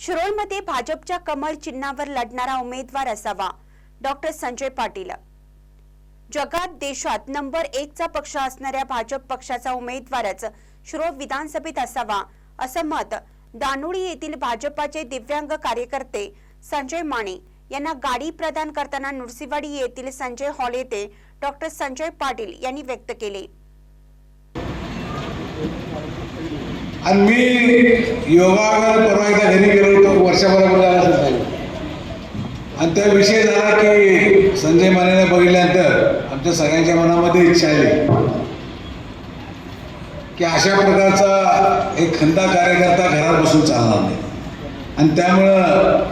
शिरोळमध्ये भाजपच्या कमळ चिन्हावर लढणारा उमेदवार असावा. डॉक्टर संजय पाटील. जगात देशात नंबर एकचा पक्ष असणाऱ्या भाजप पक्षाचा उमेदवारच शिरोळ विधानसभेत असावा असं मत दानोळी येथील भाजपाचे दिव्यांग कार्यकर्ते संजय माने यांना गाडी प्रदान करताना नुरसिवाडी येथील संजय हॉल येथे डॉक्टर संजय पाटील यांनी व्यक्त केले. आणि मी योगावर परवा एकदा घरी गेलो होतो वर्षभरापूर्वी आला असेल आणि त्या विषय झाला की संजय मानेने बघितल्यानंतर आमच्या सगळ्यांच्या मनामध्ये इच्छा आली की अशा प्रकारचा एक खंदा कार्यकर्ता घरात बसून चालणार नाही. आणि त्यामुळं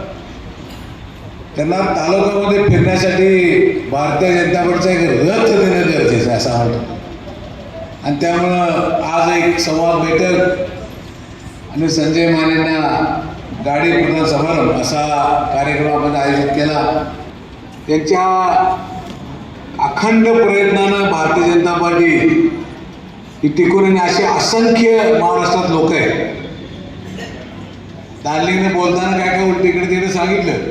त्यांना तालुक्यामध्ये फिरण्यासाठी भारतीय जनता पक्षाचा एक रथ देणं गरजेचं आहे असं वाटतं. आणि त्यामुळं आज एक संवाद बैठक आणि संजय मानेंना गाडी प्रदान समारंभ असा कार्यक्रम आपण आयोजित केला. त्यांच्या अखंड प्रयत्नानं भारतीय जनता पार्टी ही टिकून आणि असे असंख्य महाराष्ट्रात लोक आहेत. दार्लिंगने बोलताना काय काय उलट इकडे तिकडे सांगितलं.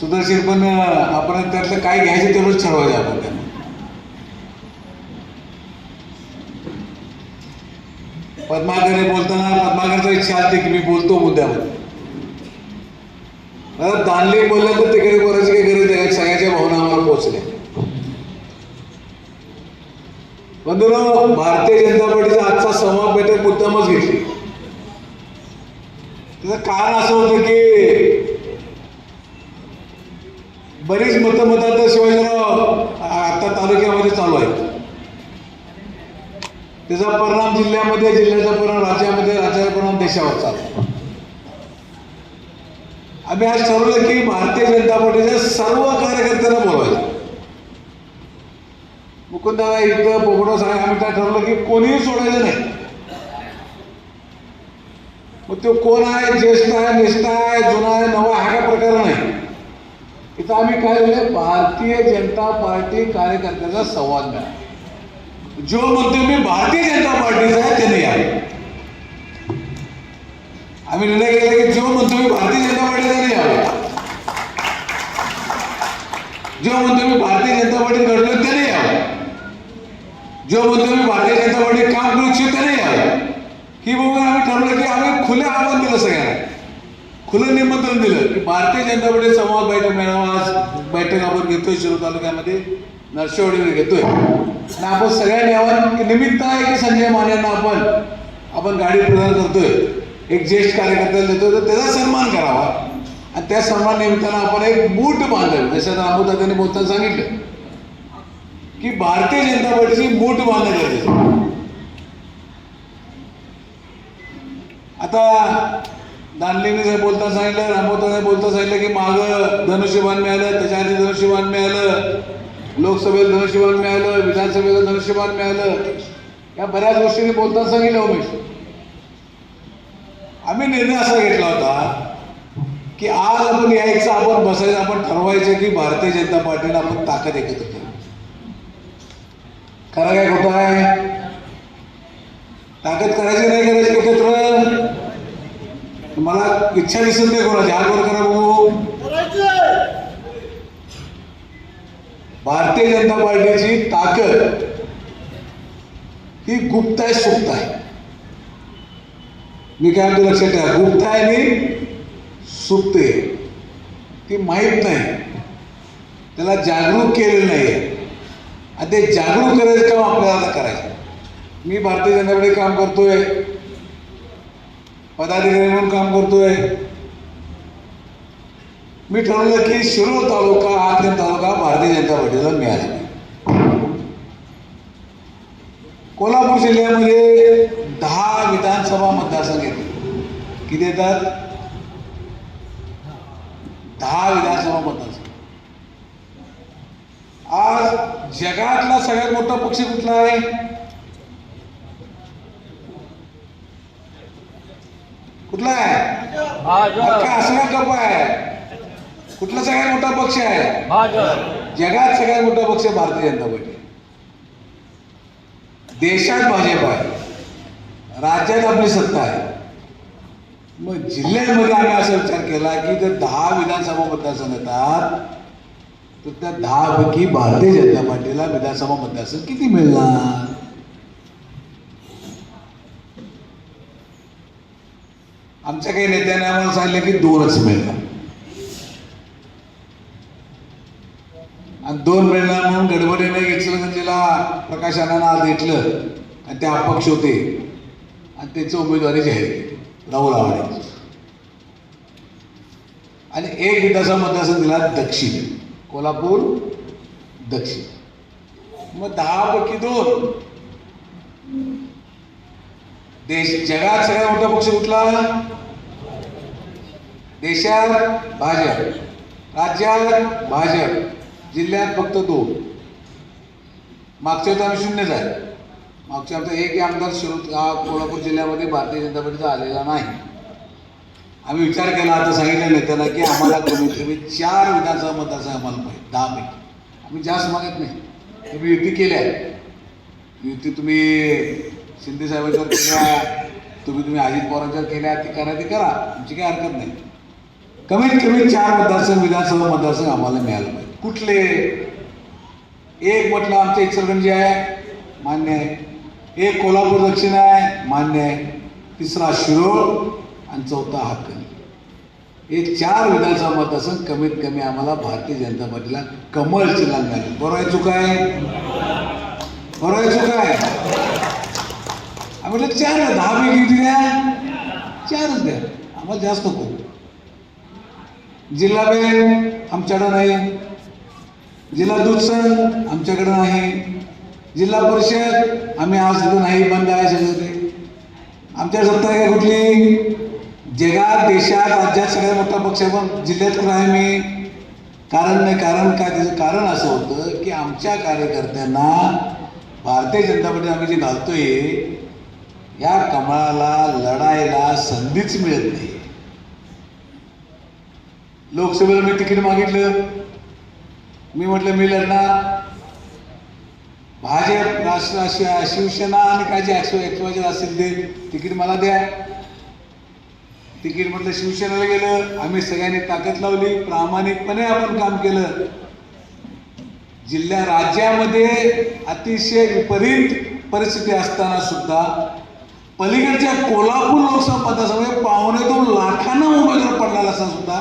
सुदर्शन पण आपण त्यातलं काय घ्यायचं तेवढंच ठरवायचं आपण पद्माकर हे बोलताना पद्माकरचा इच्छा असते की मी बोलतो मुद्द्यावर. आता दानले बोललं तर तिकडे बोलायची काही गरज आहे सगळ्याच्या भावना आम्हाला पोहोचल्या. भारतीय जनता पार्टीचा आजचा संवाद बैठक मुद्दामच घेतली. त्याचं कारण असं होतं की बरीच मतं मतात शिवाजीराव आता तालुक्यामध्ये चालू आहेत. त्याचा परिणाम जिल्ह्यामध्ये जिल्ह्याचा परिणाम राज्यामध्ये राज्याचा परिणाम देशावर चालला आम्ही आज ठरवलं की भारतीय जनता पार्टीच्या सर्व कार्यकर्त्यांना बोलवायचं. मुकुंदा इथं बोबडो साहेब आम्ही काय ठरवलं की कोणीही सोडायचं नाही. मग तो कोण आहे ज्येष्ठ आहे निष्ठा आहे जुना आहे नवा हा काय प्रकार नाही. इथं आम्ही काय भारतीय जनता पार्टी कार्यकर्त्याचा संवाद मिळाला. जो मुद्दे मी भारतीय जनता पार्टीचा आहे त्याने यावे आम्ही निर्णय केला की जो म्हणतो मी भारतीय जनता पार्टीचा नाही यावे जो म्हणतो मी भारतीय जनता पार्टी घडलो त्याने यावं जो म्हणतो मी भारतीय जनता पार्टी काम करू इच्छितो त्याने यावं ही बघून आम्ही ठरवलं की आम्ही खुलं आव्हान दिलं सगळ्यांना. खुलं निमंत्रण दिलं की भारतीय जनता पार्टी संवाद बैठक मेळावा आज बैठक आपण घेतोय शिरो तालुक्यामध्ये. नरशिवाडीमध्ये घेतोय. आणि आपण सगळ्यांनी आव्हान निमित्त आहे की संजय मानेंना आपण आपण गाडी प्रदान करतोय. एक ज्येष्ठ कार्यकर्त्याला देतोय तर त्याचा सन्मान करावा. आणि त्या सन्मान निमित्तानं आपण एक बूट बांधावी जसं रामोदा बोलताना सांगितलं. की भारतीय जनता पार्टीची बूट बांधणं गरजेचं आता दानलिंगने जर बोलताना सांगितलं रामोदाने बोलताना सांगितलं की मागं धनुष्यबाण मिळालं त्याच्या आधी धनुष्यबाण मिळालं. लोकसभेला धनुष्यबाण मिळालं विधानसभेला धनुष्यबाण मिळालं. या बऱ्याच गोष्टींनी बोलताना सांगितलं उमेश. आम्ही निर्णय असा घेतला होता की आज आपण यायचं आपण बसायचं आपण ठरवायचं की भारतीय जनता पार्टीला आपण ताकद एकत्र करू. खरं काय खोटं आहे? ताकद करायची नाही करायची एकत्र? मला इच्छा दिसत नाही कोणाची. हा कोण करा भाऊ भारतीय जनता पार्टीची ताकद ही गुप्त आहे सुप्त आहे. मी काय म्हणतो लक्षात ठेवा गुप्त आहे आणि सुप्त आहे. ती माहीत नाही. त्याला जागरूक केलेलं नाही आणि ते जागरूक करायचं काम आपल्याला आता करायचं मी भारतीय जनता पार्टी काम करतोय. पदाधिकारी म्हणून काम करतोय. मी ठरवलं की शिरूर तालुका आतले तालुका भारतीय जनता पार्टीला मिळाला. कोल्हापूर जिल्ह्यामध्ये दहा विधानसभा मतदारसंघ येतात किती येतात? दहा विधानसभा मतदारसंघ. आज जगातला सगळ्यात मोठा पक्ष कुठला आहे? कुठला आहे? असं गप्पा आहे? कुठला सगळ्यात मोठा पक्ष आहे? जगात सगळ्यात मोठा पक्ष भारतीय जनता पार्टी. देशात भाजप आहे. राज्यात आपली सत्ता आहे. मग जिल्ह्यांमध्ये आम्ही असा विचार केला की जर दहा विधानसभा मतदारसंघ येतात तर त्या दहापैकी भारतीय जनता पार्टीला विधानसभा मतदारसंघ किती मिळणार? आमच्या काही नेत्याने आम्हाला सांगितलं की दोनच मिळणार. आणि दोन मिळणार म्हणून गडबडीने इचलगंजीला प्रकाश अण्णांना आज घेतलं. आणि ते अपक्ष होते. आणि त्यांची उमेदवारी जाहीर केली. राहुल आव्हाड आणि एक विधानसभा मतदारसंघ दिला दक्षिण. कोल्हापूर दक्षिण. मग दहा पैकी दोन. देश जगात सगळ्यात मोठा पक्ष कुठला? देशात भाजप. राज्यात भाजप. जिल्ह्यात फक्त दोन. मागच्या वेळेस आम्ही शून्यच आहे मागच्या आमचा एक आमदार शिरूर हा कोल्हापूर जिल्ह्यामध्ये भारतीय जनता पार्टीचा आलेला नाही. आम्ही विचार केला आता सांगितलं नेत्याला की आम्हाला कमीत कमी चार विधानसभा मतदारसंघ आम्हाला पाहिजे दहा पैकी. आम्ही जास्त मागत नाही. तुम्ही युती केल्या. युती तुम्ही शिंदे साहेबांच्यावर केल्या. तुम्ही तुम्ही अजित पवारांच्यावर केल्या. ती करा ती करा. आमची काही हरकत नाही. कमीत कमी चार मतदारसंघ विधानसभा मतदारसंघ आम्हाला मिळालं पाहिजे. कुठले एक म्हटलं आमचं इचलगंजी आहे मान्य आहे. एक कोल्हापूर दक्षिण आहे मान्य आहे. तिसरा शिरोळ आणि चौथा हाकणी हे चार विधानसभा मतदारसंघ कमीत कमी आम्हाला भारतीय जनता पार्टीला कमळ चिन्ह मिळाले. बरोबर आहे चुका आहे? बरोबर आहे चुका आहे? आम्ही म्हटलं चार दहा पैकी किती द्या? चारच द्या. आम्हाला जास्त नको जिल्हा बँक आमच्याकडं नाही. जिल्हा दूध संघ आमच्याकडं नाही जिल्हा परिषद आम्ही आज नाही बंद आहे सगळं आमच्या सत्ता काय कुठली? जगात देशात राज्यात सगळ्यात मोठा पक्ष आहे पण जिल्ह्यात आहे मी? कारण नाही कारण काय? त्याचं कारण असं होतं की आमच्या कार्यकर्त्यांना भारतीय जनता पार्टी आम्ही जे घालतोय या कमळाला लढायला संधीच मिळत नाही. लोकसभेला मी तिकीट मागितलं. मी म्हटलं मी लढणार भाजप राष्ट्र शिवसेना आणि काय जे एक्सो ॲक्सवायचे असेल ते तिकीट मला द्या. तिकीट म्हटलं शिवसेनेला गेलं. आम्ही सगळ्यांनी ताकद लावली. प्रामाणिकपणे आपण काम केलं. जिल्ह्या राज्यामध्ये अतिशय विपरीत परिस्थिती असताना सुद्धा पलीकडच्या कोल्हापूर लोकसभा मतदारसंघामध्ये पावणे दोन लाखांना उमेदवार पडलेला असताना सुद्धा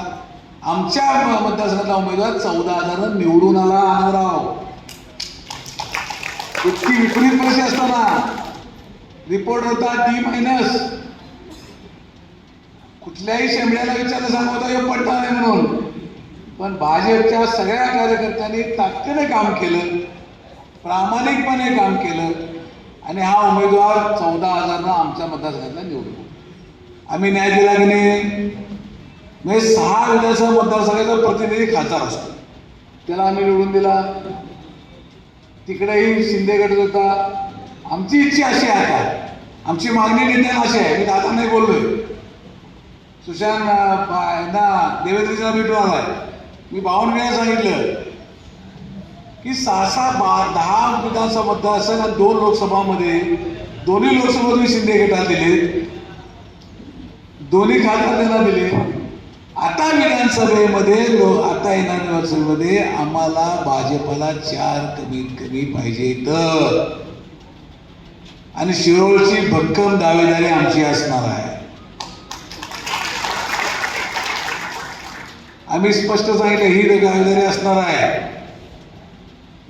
आमच्या मतदारसंघातला उमेदवार चौदा हजार निवडून आला आनंदराव इतकी विपरीत परिस्थिती असताना. रिपोर्ट होता डी मायनस कुठल्याही शेंबड्याला विचारलं सांगू होता हे पडता नाही म्हणून. पण भाजपच्या सगळ्या कार्यकर्त्यांनी ताकदीने काम केलं. प्रामाणिकपणे काम केलं. आणि हा उमेदवार चौदा हजारनं आमच्या मतदारसंघातला निवडून आम्ही न्याय दिला की नाही? म्हणजे सहा विधानसभा मतदारसंघाचा प्रतिनिधी खासदार असतो. त्याला आम्ही निवडून दिला. तिकडेही शिंदे गट होता. आमची इच्छा अशी आहे आता. आमची मागणी नेत्यांना अशी आहे. मी दादा नाही बोललोय. सुशांत अं, पा- यांना देवेंद्रजींना भेटून आलाय मी बावन्न सांगितलं की सहा सहा बा दहा विधानसभा मतदारसंघ आणि दोन लोकसभामध्ये दोन्ही लोकसभा तुम्ही शिंदे गटात दिले दोन्ही खासदार त्यांना दिले आता विधानसभेमध्ये लो आता येणार विधानसभेमध्ये आम्हाला भाजपला चार कमीत कमी पाहिजे तर आणि शिरोळची भक्कम दावेदारी आमची असणार आहे. आम्ही स्पष्ट सांगितलं ही दावेदारी असणार आहे.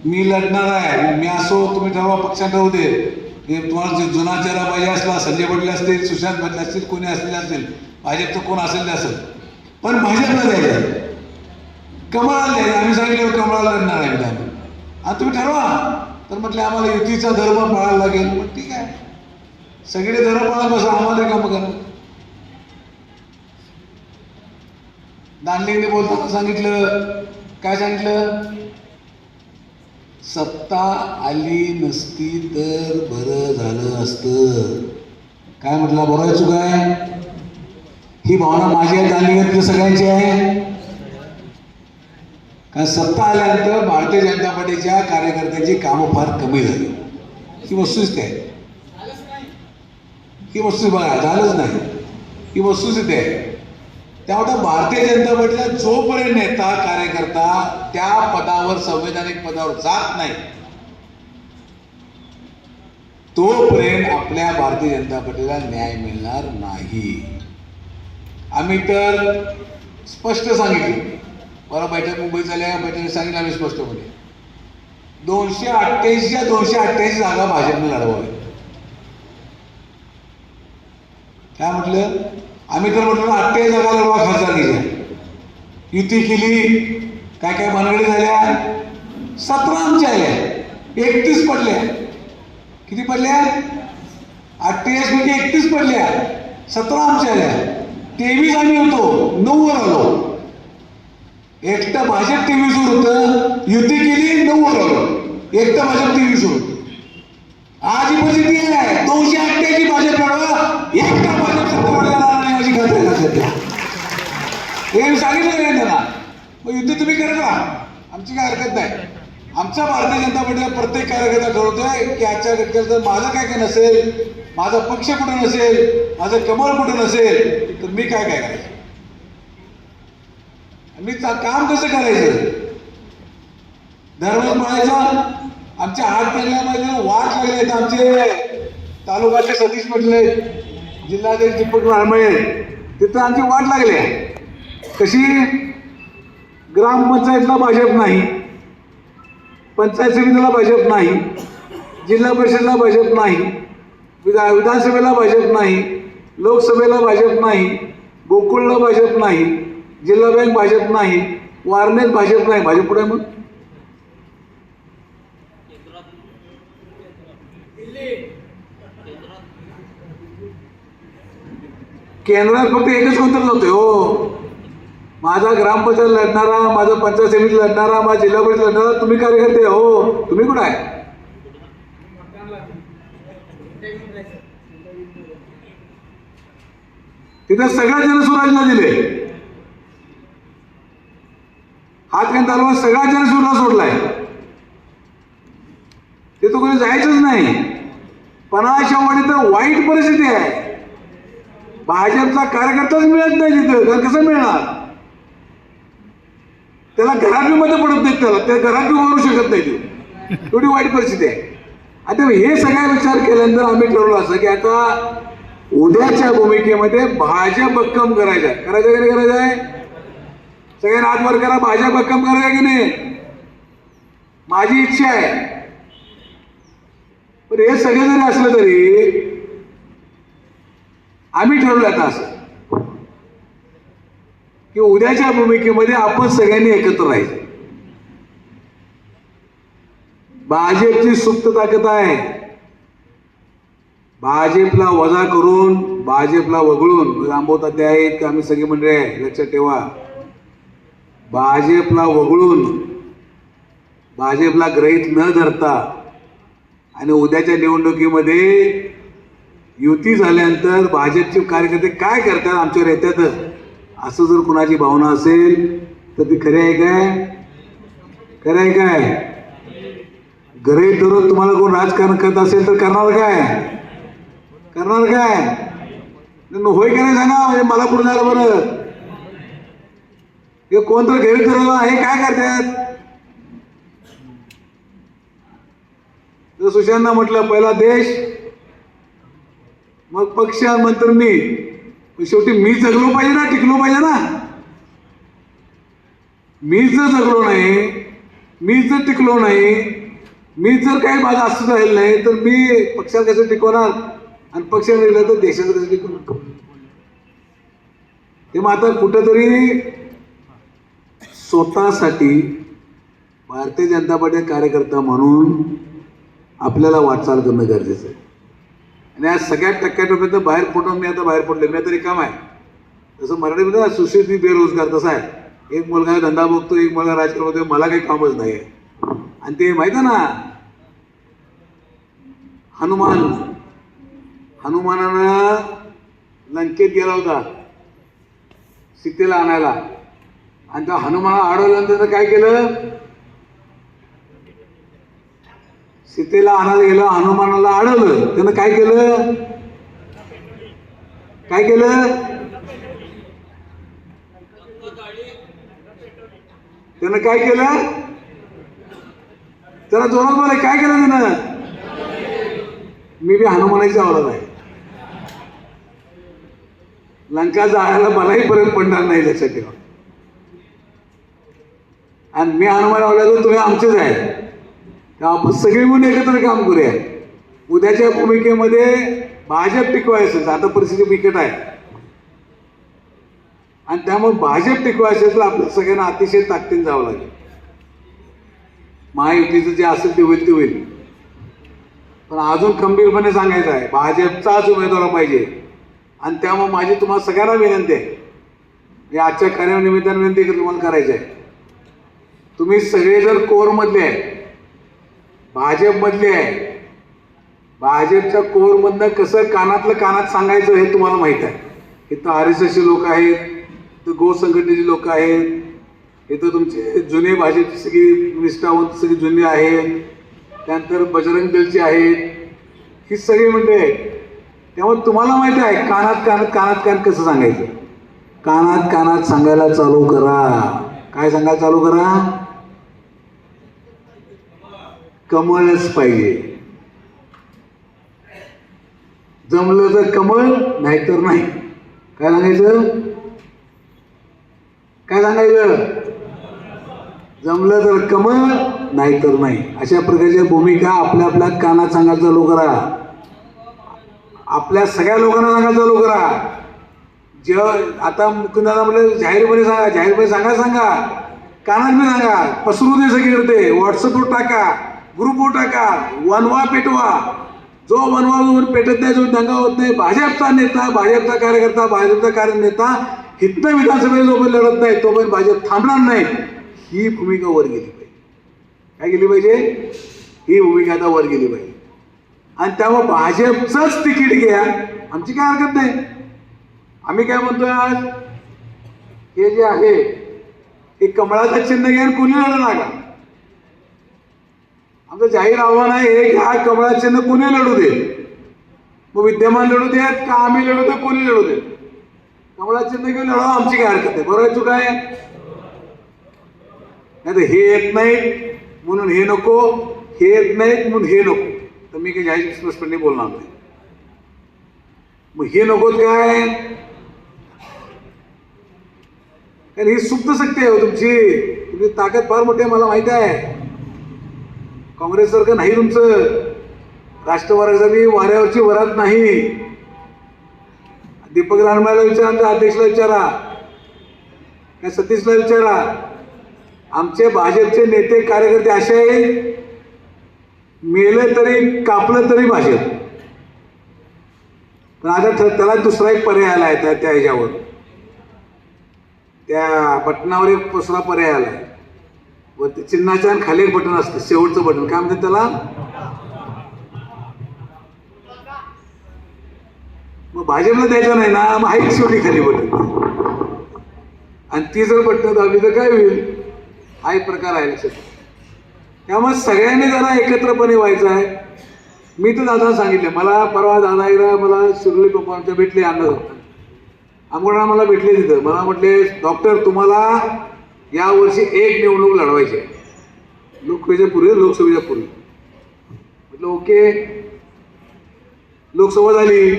मी लढणार आहे. मी असो तुम्ही ठरवा पक्षात ठरवू दे. हे तुम्हाला जे जुना चेहरा पाहिजे असला संजय पडले असतील सुशांत पाटील असतील कोणी असलेले असतील भाजपचं कोण असेल ते असेल. पण भाजपला द्यायला कमळाला द्यायला आम्ही सांगितलं कमळाला लढणार आहे आम्ही आता तुम्ही ठरवा. तर म्हटलं आम्हाला युतीचा धर्म पाळायला लागेल. मग ठीक आहे. सगळे धर्म पाळत बसा. आम्हाला काम करा. दांडेंनी बोलताना सांगितलं. काय सांगितलं? सत्ता आली नसती तर बरं झालं असतं. काय म्हटलं? बरोबर आहे चुका आहे ही भावना माझी आहे दांडेकर सगळ्यांची आहे. कारण सत्ता आल्यानंतर भारतीय जनता पार्टीच्या कार्यकर्त्यांची कामं फार कमी झाली. ही वस्तुस्थिती आहे ही वस्तू बघा झालंच नाही. ही वस्तुस्थिती आहे. त्यामुळे भारतीय जनता पार्टीला जोपर्यंत नेता कार्यकर्ता त्या पदावर संवैधानिक पदावर जात नाही तोपर्यंत आपल्या भारतीय जनता पार्टीला न्याय मिळणार नाही. आम्ही तर स्पष्ट सांगितलं. मला बैठक मुंबईत झाल्या बैठकीत सांगितलं आम्ही स्पष्टपणे. दोनशे अठ्ठ्याऐंशीच्या दोनशे अठ्ठ्याऐंशी जागा भाजपने लढवाव्या काय म्हटलं? आम्ही तर म्हटलं अठ्ठ्याऐंशी जागा लढवा खासदारकीच्या युती केली काय काय भानगडी झाल्या? सतरा आमच्या आल्या. एकतीस पडल्या. किती पडल्या? अठ्ठेचाळीस म्हणजे एकतीस पडल्या. सतरा आमच्या आल्या. तेवीस आम्ही होतो. नऊवर आलो. एकटं भाजप तेवीसवर होतं. युती केली नऊवर आलो. एकटं भाजप तेवीसवर होतं. आज ही परिस्थिती आहे. दोनशे अठ्ठ्याऐंशी भाजप लढवा एकटा भाजप सत्तेवर नाही माझी खात्री आहे सध्या. हे सांगितलं त्यांना. मग युती तुम्ही करत राहा. आमची काय हरकत नाही. आमचा भारतीय जनता पार्टीचा प्रत्येक कार्यकर्ता ठरवतोय की आजच्या घटनेत जर माझं काय काय नसेल माझा पक्ष कुठं नसेल माझं कमळ कुठं नसेल तर मी काय काय करायचं? मी काम कसं करायचं? धर्म पाळायचा आमच्या हात पडल्यामध्ये वाट लागले तर आमचे. तालुक्यातले सतीश म्हटले जिल्हाध्यक्ष दीपक वाळमळे तिथं आमची वाट लागली आहे. कशी? ग्रामपंचायतला भाजप नाही. पंचायत समितीला भाजप नाही. जिल्हा परिषदला भाजप नाही. विधा विधानसभेला भाजप नाही. लोकसभेला भाजप नाही गोकुळला भाजप नाही जिल्हा बँक भाजप नाही वारनेत भाजप नाही. भाजप पुढे मग? केंद्रात फक्त एकच कोणतं जातोय हो. माझा ग्रामपंचायत लढणारा माझा पंचायत समिती लढणारा माझा जिल्हा परिषद लढणारा तुम्ही कार्यकर्ते हो. तुम्ही कुठं आहे? तिथे सगळ्या जनसुराजला दिले. हातकन तालुका सगळा जनसुरला सोडलाय. तिथं कुठे कोणी जायचंच नाही. पन्हाळाच्या तर वाईट परिस्थिती आहे. भाजपचा कार्यकर्ताच मिळत नाही तिथं. तर कसं मिळणार? त्याला घराबी मध्ये पडत नाही त्याला. त्या घरात उभारू शकत नाही ते. एवढी वाईट परिस्थिती आहे. आता हे सगळा विचार केल्यानंतर आम्ही ठरवलं असं की आता उद्याच्या भूमिकेमध्ये भाज्या भक्कम करायच्या. करायचं की नाही करायचं आहे? सगळ्यांना हातवर करा भाज्या भक्कम करायच्या की नाही? माझी इच्छा आहे. पण हे सगळे जरी असलं तरी आम्ही ठरवलं आता असं. की उद्याच्या भूमिकेमध्ये आपण सगळ्यांनी एकत्र राहायचं. भाजपची सुप्त ताकद आहे. भाजपला वजा करून भाजपला वगळून म्हणजे रामभाऊ ते आहेत की आम्ही सगळी मंडळी आहे लक्षात ठेवा. भाजपला वगळून भाजपला ग्रहित न धरता आणि उद्याच्या निवडणुकीमध्ये युती झाल्यानंतर भाजपचे कार्यकर्ते काय करतात आमच्यावर येतातच असं जर कुणाची भावना असेल तर ती खरी आहे काय? खरं आहे काय? ग्रहित धरून तुम्हाला कोण राजकारण करत असेल तर करणार काय? करणार काय? होय का नाही सांगा म्हणजे मला पुढे झालं बरं? हे कोण तर घरी ठरवलं हे काय करतात? तर म्हटलं पहिला देश मग पक्ष नंतर मी. शेवटी मी जगलो पाहिजे ना टिकलो पाहिजे ना. मी जर जगलो नाही मी जर टिकलो नाही मी जर काही माझं असं राहिलं नाही तर मी पक्षाला कसं टिकवणार? आणि पक्ष निघला तर देशाचं कसं ते मग आता कुठंतरी स्वतःसाठी भारतीय जनता पार्टी कार्यकर्ता म्हणून आपल्याला वाटचाल करणं गरजेचं आहे. आणि आज सगळ्यात टक्क्याटोक्यात बाहेर पडून मी आता बाहेर पडलो मी आता रिकाम आहे. तसं मराठीमध्ये ना सुशिक्षित बेरोजगार तसा आहे. एक मुलगा धंदा बघतो एक मुलगा राजकारण बघतोय मला काही कामच नाही आहे आणि ते माहिती आहे ना? हनुमान हनुमानानं लंकेत गेला होता. सीतेला आणायला. आणि त्या हनुमान अडवल्यानंतर काय केलं? सीतेला आणायला गेलं हनुमानाला अडवलं त्यानं काय केलं? काय केलं? त्यानं काय केलं? त्याला जोरात मला काय केलं त्यानं? मी बी हनुमानाची आवडत आहे. लंका जायला मलाही फरक पडणार नाही लक्षात ठेवा आणि मी हनुमान आवडला तुम्ही आमचेच आहे आपण सगळी म्हणून एकत्र काम करूया. उद्याच्या भूमिकेमध्ये भाजप टिकवायचं आता परिस्थिती बिकट आहे. आणि त्यामुळे भाजप टिकवायचं असेल तर आपल्या सगळ्यांना अतिशय ताकदीन जावं लागेल. महायुतीचं जे असेल ते होईल ते होईल. पण अजून खंबीरपणे सांगायचं आहे भाजपचाच उमेदवार पाहिजे. आणि त्यामुळे माझी तुम्हाला सगळ्यांना विनंती आहे. या आजच्या कार्यानिमित्ताने विनंती तुम्हाला करायची आहे तुम्ही सगळे जर कोरमधले आहे भाजपमधले आहे भाजपच्या कोरमधनं कसं कानातलं कानात सांगायचं हे तुम्हाला माहीत आहे. इथं आर एस एसचे लोक आहेत इथं गो संघटनेचे लोक आहेत इथं तुमचे जुने भाजपची सगळी निष्ठावंत सगळी जुने आहेत त्यानंतर बजरंग दलचे आहेत ही सगळी मंडळी आहेत. त्यामुळे तुम्हाला माहिती आहे कानात कानात कानात कान कसं सांगायचं? कानात कानात सांगायला चालू करा. काय सांगायला चालू करा? कमळच पाहिजे. जमलं तर कमळ नाही तर नाही. काय सांगायचं? काय सांगायचं? जमलं तर कमळ नाही तर नाही. अशा प्रकारच्या भूमिका आपल्या आपल्या कानात सांगायला चालू करा. आपल्या सगळ्या लोकांना सांगायला चालू करा. जे आता मुकुंदाला म्हटलं जाहीरपणे सांगा जाहीरपणे सांगा सांगा. कानात मी सांगा पसरू दे सगळीकडे ते. व्हॉट्सअपवर टाका ग्रुपवर टाका वनवा पेटवा. जो वनवा जो पेटत नाही जो दंगा होत नाही भाजपचा नेता भाजपचा कार्यकर्ता भाजपचा कार्यनेता हितनं विधानसभेला जोपर्यंत लढत नाही तोपर्यंत भाजप थांबणार नाही. ही भूमिका वर गेली पाहिजे. काय गेली पाहिजे? ही भूमिका आता वर गेली पाहिजे. आणि त्यामुळे भाजपचंच तिकीट घ्या. आमची काय हरकत नाही. आम्ही काय म्हणतोय आज? हे जे आहे हे कमळाचं चिन्ह घ्या आणि कुणी लढू नका आमचं जाहीर आव्हान आहे हे घ्या कमळाचं चिन्ह कोणी लढू दे? मग विद्यमान लढू देत का आम्ही लढू दे कोणी लढू दे कमळाचं चिन्ह घेऊन लढवा आमची काय हरकत आहे बरोबर चुका आहे. नाही तर हे येत नाहीत म्हणून हे नको. हे येत नाहीत म्हणून हे नको. तर मी काही जाहीर स्पष्टपणे बोलणार नाही. मग हे नकोत काय? कारण ही सुप्त शक्ती आहे हो तुमची. तुमची ताकद फार मोठी आहे मला माहीत आहे. काँग्रेससारखं नाही तुमचं. राष्ट्रवादी वाऱ्यावरची वरात नाही. दीपक रानमाला विचारा आमच्या अध्यक्षला विचारा. काय सतीशला विचारा. आमचे भाजपचे नेते कार्यकर्ते असे आहेत मेलं तरी कापलं तरी भाषेत पण आता थ- त्याला दुसरा एक पर्याय आला आहे त्या त्या ह्याच्यावर. त्या बटनावर एक दुसरा पर्याय आला आहे. व ते चिन्हाच्या आणि खाली एक बटन असतं शेवटचं बटन. काय म्हणतात त्याला? मग भाजपला द्यायचं नाही ना मग आहे शेवटी खाली बटन. आणि ती जर बटन दाबली तर काय होईल? हा एक प्रकार आहे लक्षात. त्यामुळे सगळ्यांनी जरा एकत्रपणे व्हायचं आहे. मी तर दादा सांगितलं मला परवा दादा एकदा मला सुरली पप्पांच्या भेटले अन्न आंघोळा मला भेटले तिथं. मला म्हटले डॉक्टर तुम्हाला यावर्षी एक निवडणूक लढवायची आहे. लोकसभेच्या पूर्वी लोकसभेच्या पूर्वी. म्हटलं ओके. लोकसभा झाली.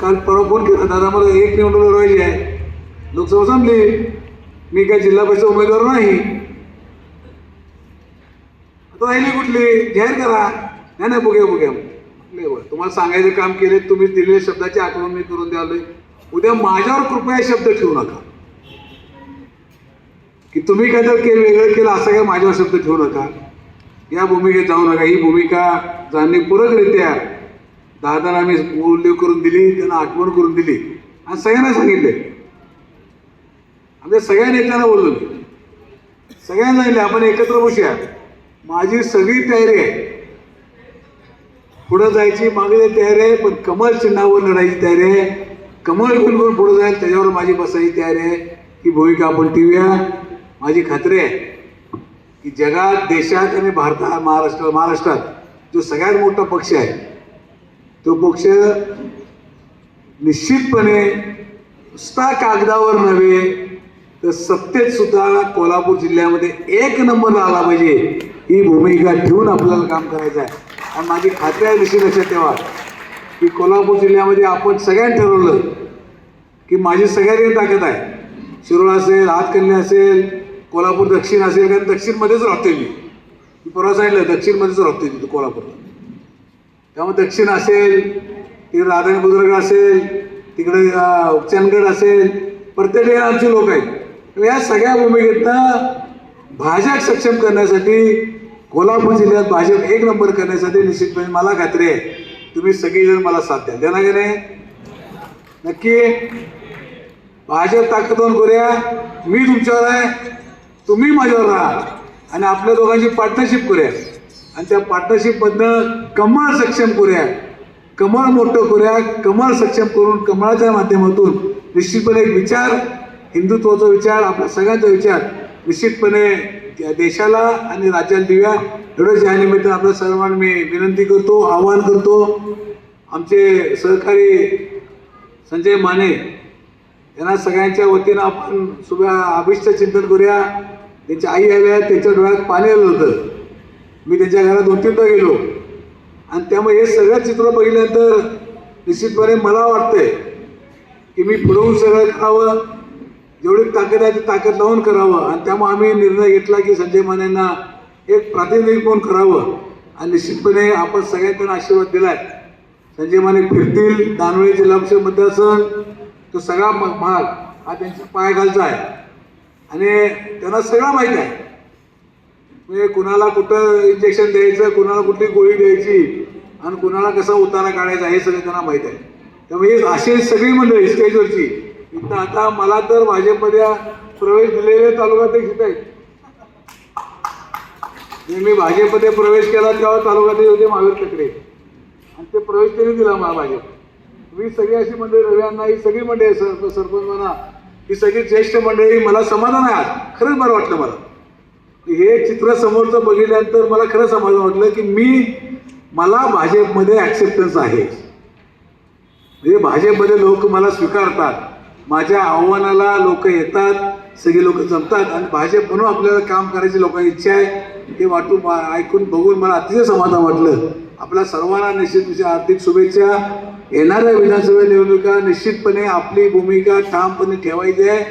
काल परवा फोन केला दादा मला एक निवडणूक लढवायची आहे. लोकसभा संपली. मी काय जिल्हा परिषद उमेदवार नाही. राहिली कुठली? जाहीर करा. नाही नाही बघूया बघूया. तुम्हाला सांगायचं काम केले तुम्ही दिलेल्या शब्दाची आठवण मी करून द्यालोय. उद्या माझ्यावर कृपया शब्द ठेवू नका. की तुम्ही काय तर केलं वेगळं केलं असं काय माझ्यावर शब्द ठेवू नका. या भूमिकेत जाऊ नका. ही भूमिका जाणीवपूरकरित्या दादाला आम्ही उल्लेख करून दिली त्यांना आठवण करून दिली. आणि सगळ्यांना सांगितले आमच्या सगळ्या नेत्यांना बोललो मी. सगळ्यांना सांगितले आपण एकत्र बसूया. माझी सगळी तयारी आहे. पुढं जायची मागे तयारी आहे पण कमल चिन्हावर लढायची तयारी आहे. कमल घेऊन पुढं जाईल त्याच्यावर माझी बसायची तयारी आहे. ही भूमिका आपण ठेवूया. माझी खात्री आहे की जगात देशात आणि भारतात महाराष्ट्र महाराष्ट्रात जो सगळ्यात मोठा पक्ष आहे तो पक्ष निश्चितपणे नुसता कागदावर नव्हे तर सत्तेत सुद्धा कोल्हापूर जिल्ह्यामध्ये एक नंबर आला पाहिजे. ही भूमिका ठेवून आपल्याला काम करायचं आहे. आणि माझी खात्री आहे निश्चित लक्षात ठेवा की कोल्हापूर जिल्ह्यामध्ये आपण सगळ्यांनी ठरवलं की माझी सगळ्यांनी ताकद आहे. शिरोळ असेल हातकल्ली असेल कोल्हापूर दक्षिण असेल कारण दक्षिणमध्येच राहते मी. मी परवा सांगितलं दक्षिणमध्येच राहते तिथं कोल्हापूरला. त्यामुळे दक्षिण असेल तिकडे राधानी बुद्रगड असेल तिकडे अं, असेल प्रत्येक ठिकाणी आमचे लोक आहेत. या सगळ्या भूमिकेतनं भाजप सक्षम करण्यासाठी कोल्हापूर जिल्ह्यात भाजप एक नंबर करण्यासाठी निश्चितपणे मला खात्री आहे. तुम्ही सगळेजण मला साथ द्या. देणार की नाही? नक्की. भाजप ताकदवान करूया मी तुमच्यावर आहे. तुम्ही माझ्यावर राहा. आणि आपल्या दोघांची पार्टनरशिप करूया. आणि त्या पार्टनरशिपमधनं कमळ सक्षम करूया. कमळ मोठं करूया. कमळ सक्षम करून कमळाच्या माध्यमातून निश्चितपणे एक विचार हिंदुत्वाचा विचार आपल्या सगळ्यांचा विचार निश्चितपणे देशाला आणि राज्याला देऊया एवढंच या निमित्त आपल्या सर्वांना मी विनंती करतो आवाहन करतो. आमचे सहकारी संजय माने यांना सगळ्यांच्या वतीनं आपण सुद्धा अभिष्ट चिंतन करूया. त्यांच्या आई आल्या त्यांच्या डोळ्यात पाणी आलं होतं. मी त्यांच्या घरात दोन तीनदा गेलो. आणि त्यामुळे हे सगळं चित्र बघितल्यानंतर निश्चितपणे मला वाटतंय की मी पुढवून सगळं करावं. जेवढी ताकद आहे ती ताकद लावून करावं. आणि त्यामुळे आम्ही निर्णय घेतला की संजय मानेंना एक प्रातिनिधिक म्हणून करावं. आणि निश्चितपणे आपण सगळ्यांनी आशीर्वाद आशीर्वाद आहे संजय माने फिरतील दानवे जिल्हा परिषद मतदारसंघ तो सगळा म- भाग हा त्यांच्या पायाखालचा आहे. आणि त्यांना सगळं माहीत आहे. म्हणजे कुणाला कुठं इंजेक्शन द्यायचं कुणाला कुठली गोळी द्यायची आणि कुणाला कसा उतारा काढायचा हे सगळं त्यांना माहीत आहे. त्यामुळे ही अशी सगळी मंडळी स्टेजवरची इथं आता मला तर भाजपमध्ये प्रवेश दिलेले तालुकाध्यक्ष आहेत. मी भाजपमध्ये प्रवेश केला तेव्हा तालुकाध्यक्ष होते महावीर ठाकरे. आणि ते प्रवेश त्यांनी दिला मला भाजप. मी सगळी अशी मंडळी रव्यांना ही सगळी मंडळी सर सरपंच म्हणा ही सगळी ज्येष्ठ मंडळी मला समाधान आहे आज. खरंच बरं वाटलं मला. हे चित्र समोरचं बघितल्यानंतर मला खरं समाधान वाटलं की मी मला भाजपमध्ये ॲक्सेप्टन्स आहे. म्हणजे भाजपमध्ये लोक मला स्वीकारतात माझ्या आव्हानाला लोक येतात सगळे लोक जमतात आणि भाजप म्हणून आपल्याला काम करायची लोकांची इच्छा आहे हे वाटून ऐकून बघून मला अतिशय समाधान वाटलं. आपल्या सर्वांना निश्चित तुझ्या आर्थिक शुभेच्छा. येणाऱ्या विधानसभा निवडणुका निश्चितपणे आपली भूमिका ठामपणे ठेवायची आहे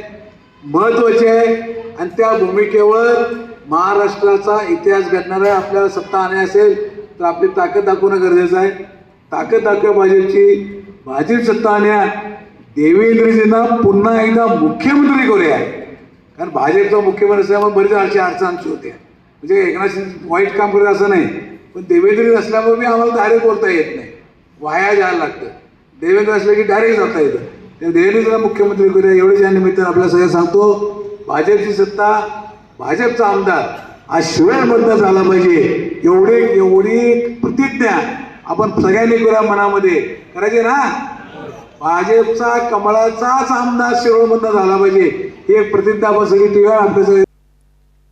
महत्वाची आहे आणि त्या भूमिकेवर महाराष्ट्राचा इतिहास घडणारा आपल्याला सत्ता आणे असेल तर आपली ताकद दाखवणं गरजेचं आहे. ताकद दाखवा भाजपची. भाजप सत्ता आणण्या देवेंद्रजींना पुन्हा एकदा मुख्यमंत्री करूया. कारण भाजपचा मुख्यमंत्री असल्यामुळे बरेच अडचणी अडचणची होत्या म्हणजे एकनाथ शिंदे वाईट काम करत असं नाही पण देवेंद्र असल्यामुळे मी आम्हाला डायरेक्ट बोलता येत नाही. वाया जायला लागतं. देवेंद्र असले की डायरेक्ट जाता येतं. त्या देवेंद्रला मुख्यमंत्री करूया एवढेच या निमित्त आपल्याला सगळं सांगतो. भाजपची सत्ता भाजपचा आमदार आज शिवाय मतदार झाला पाहिजे. एवढी एवढी प्रतिज्ञा आपण सगळ्यांनी करूया मनामध्ये. करायचे ना? भाजपचा कमळाचाच आमदार शिरोळमधनं झाला पाहिजे. ही एक प्रतिज्ञा बसली टीव्ही आमच्या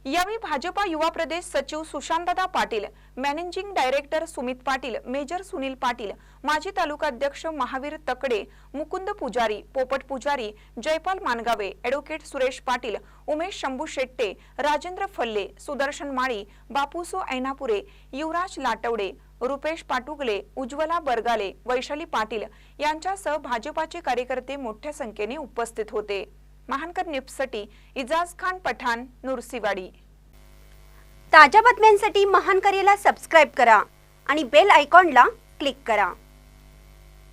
यावेळी भाजपा युवा प्रदेश सचिव सुशांतदा Patil managing director Sumit Patil major Sunil Patil माजी तालुकाध्यक्ष महावीर तकडे मुकुंद पुजारी पोपट पुजारी जयपाल मानगावे ॲडव्होकेट सुरेश पाटील उमेश शंभू शेट्टे राजेंद्र फल्ले सुदर्शन माळी बापूसो ऐनापुरे युवराज लाटवडे रुपेश पाटुगले उज्ज्वला बरगाले वैशाली पाटील यांच्यासह भाजपाचे कार्यकर्ते मोठ्या संख्येने उपस्थित होते. महानकर न्यूजसाठी इजाज खान पठाण नुरसीवाडी. ताज्या बातम्यांसाठी महानकरेला सबस्क्राईब करा आणि बेल आयकॉनला क्लिक करा.